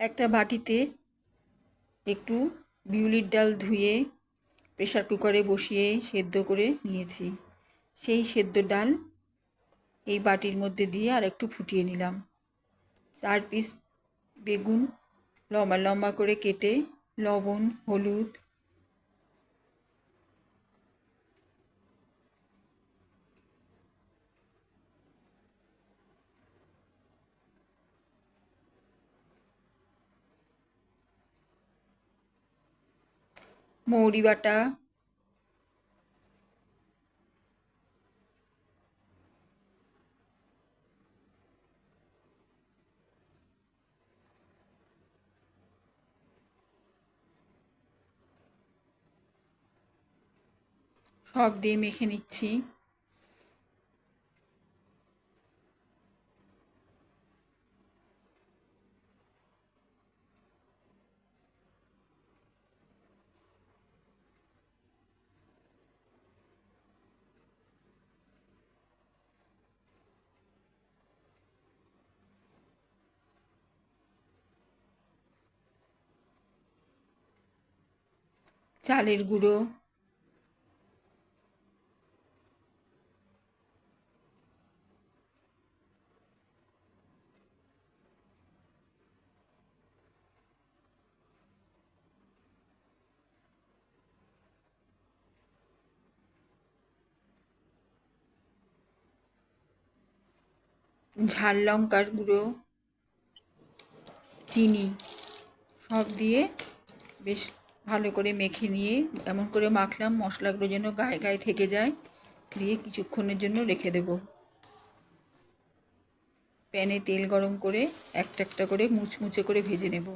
একটা বাটিতে একটু বিউলির ডাল ধুয়ে প্রেশার কুকারে বসিয়ে সেদ্ধ করে নিয়েছি। সেই সেদ্ধ ডাল এই বাটির মধ্যে দিয়ে আর একটু ফুটিয়ে নিলাম। চার পিস বেগুন লম্বা লম্বা করে কেটে লবণ, হলুদ মৌরি বাটা। সব দিয়ে মেখে নিচ্ছি। চালের গুঁড়ো। ঝাল লঙ্কার গুঁড়ো চিনি সব দিয়ে বেশ ভালো করে মেখে নিয়ে, এমন করে মাখলাম, মশলাগুলো যেন গায়ে গায়ে থেকে যায়, দিয়ে কিছুক্ষণের জন্য রেখে দেব। প্যানে তেল গরম করে একটা একটা করে মুচমুচে করে ভেজে নেব।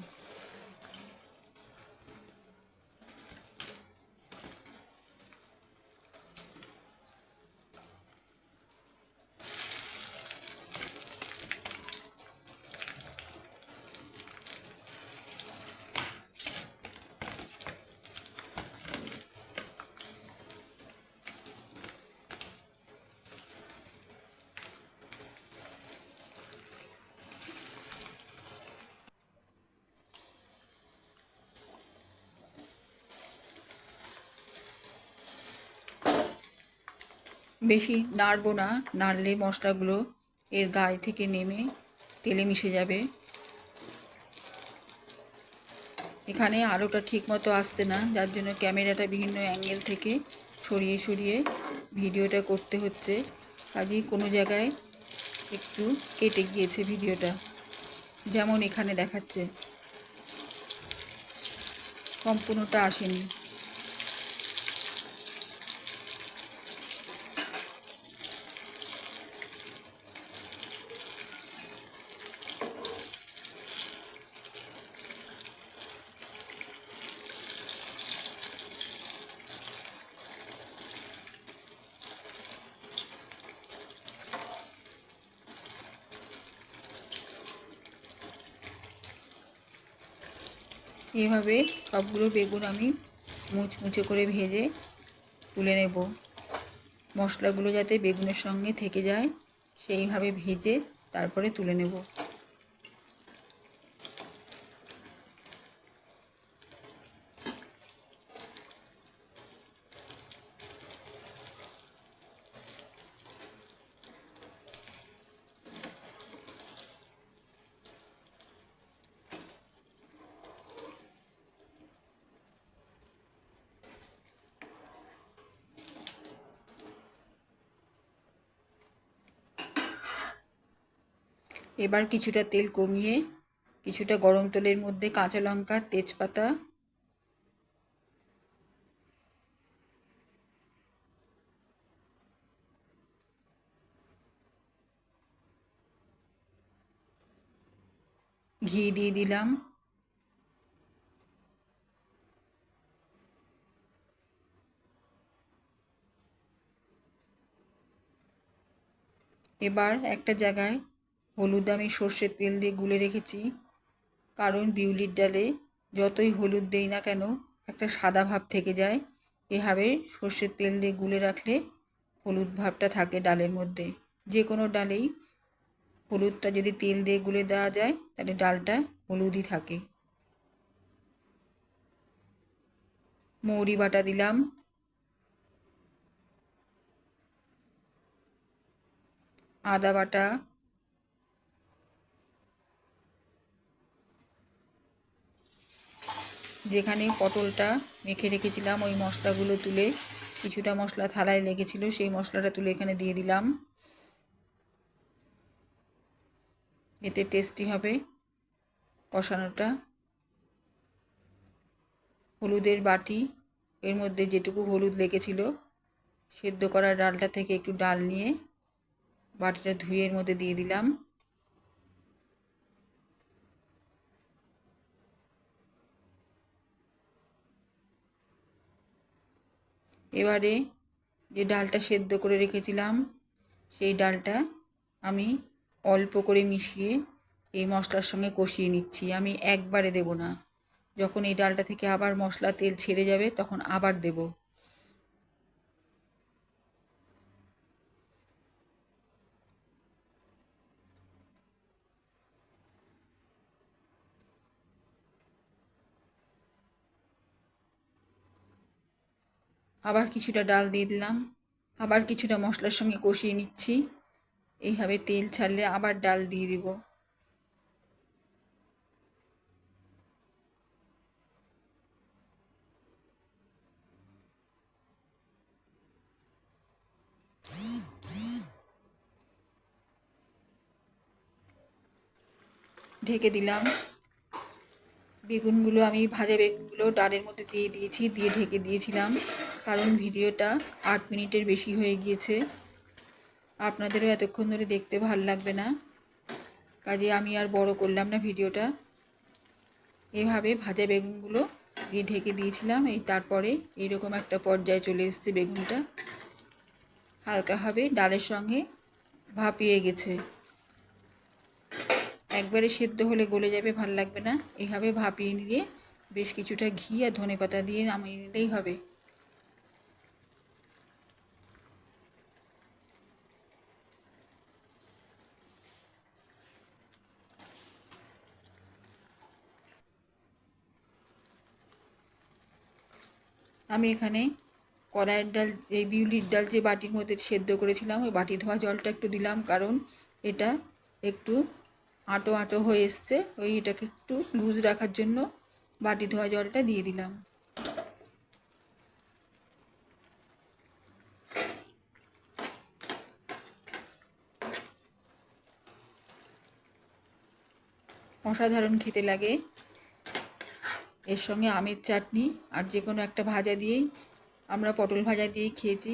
বেশি নাড়বো না, নাড়লে মশলাগুলো এর গায়ে থেকে নেমে তেলে মিশে যাবে। এখানে আলোটা ঠিক মতো আসছে না, যার জন্য ক্যামেরাটা বিভিন্ন অ্যাঙ্গেল থেকে সরিয়ে সরিয়ে ভিডিওটা করতে হচ্ছে। কাজেই কোনো জায়গায় একটু কেটে গিয়েছে ভিডিওটা। যেমন এখানে দেখাচ্ছে। সম্পূর্ণটা আসেনি। এভাবে সবগুলো বেগুন আমি মুচমুচে করে ভেজে তুলে নেব। মশলাগুলো যাতে বেগুনের সঙ্গে থেকে যায়, সেইভাবে ভেজে তারপরে তুলে নেব। এবার কিছুটা তেল কমিয়ে কিছুটা গরম তেলের মধ্যে কাঁচা লঙ্কা, তেজপাতা, ঘি দিয়ে দিলাম। এবার একটা জায়গায় হলুদ আমি সর্ষের তেল দিয়ে গুলে রেখেছি। কারণ বিউলির ডালে যতই হলুদ দেই না কেন, একটা সাদা ভাব থেকে যায়। এভাবে সর্ষের তেল দিয়ে গুলে রাখলে হলুদ ভাবটা থাকে ডালের মধ্যে। যে কোনো ডালেই হলুদটা যদি তেল দিয়ে গুলে দেওয়া যায়, তাহলে ডালটা হলুদই থাকে। মৌরি বাটা দিলাম। আদা বাটা যেখানে পটলটা মেখে রেখেছিলাম, ওই মশলাগুলো তুলে কিছুটা মশলা থালায় লেগেছিল, সেই মশলাটা তুলে এখানে দিয়ে দিলাম। এতে টেস্টি হবে কষানোটা। হলুদের বাটি, এর মধ্যে যেটুকু হলুদ লেগেছিল, সেদ্ধ করা ডালটা থেকে একটু ডাল নিয়ে বাটিটা ধুয়ে এর মধ্যে দিয়ে দিলাম। এবারে যে ডালটা সেদ্ধ করে রেখেছিলাম, সেই ডালটা আমি অল্প করে মিশিয়ে এই মশলার সঙ্গে কষিয়ে নিচ্ছি। আমি একবারে দেব না। যখন এই ডালটা থেকে আবার মশলা, তেল ছেড়ে যাবে, তখন আবার দেব। আবার কিছুটা ডাল দিয়ে দিলাম। আবার কিছুটা মশলার সঙ্গে কষিয়ে নিচ্ছি। এইভাবে তেল ছাড়লে আবার ডাল দিয়ে দিব। ঢেকে দিলাম। বেগুনগুলো আমি ভাজা বেগুনগুলো ডালের মধ্যে দিয়ে দিয়েছি, দিয়ে ঢেকে দিয়েছিলাম। কারণ ভিডিওটা আট মিনিটের বেশি হয়ে গিয়েছে। আপনাদেরও এতক্ষণ ধরে দেখতে ভালো লাগবে না। কাজে আমি আর বড় করলাম না ভিডিওটা। এভাবে ভাজা বেগুনগুলো দিয়ে ঢেকে দিয়েছিলাম। এই তারপরে এইরকম একটা পর্যায়ে চলে এসছে বেগুনটা। হালকাভাবে ডালের সঙ্গে ভাপিয়ে গেছে। একবারে সেদ্ধ হলে গলে যাবে, ভালো লাগবে না। এইভাবে ভাপিয়ে নিয়ে বেশ কিছুটা ঘি আর ধনে পাতা দিয়ে নামিয়ে নিলেই হবে। আমি এখানে কড়াইয়ের ডাল, এই বিউলির ডাল যে বাটির মধ্যে সেদ্ধ করেছিলাম, ওই বাটি ধোয়া জলটা একটু দিলাম, কারণ এটা একটু আঁটো আঁটো হয়ে এসছে। ওই এটাকে একটু লুজ রাখার জন্য বাটি ধোয়া জলটা দিয়ে দিলাম। অসাধারণ খেতে লাগে। এর সঙ্গে আমের চাটনি আর যে কোনো একটা ভাজা দিয়েই আমরা পটল ভাজা দিয়েই খেয়েছি।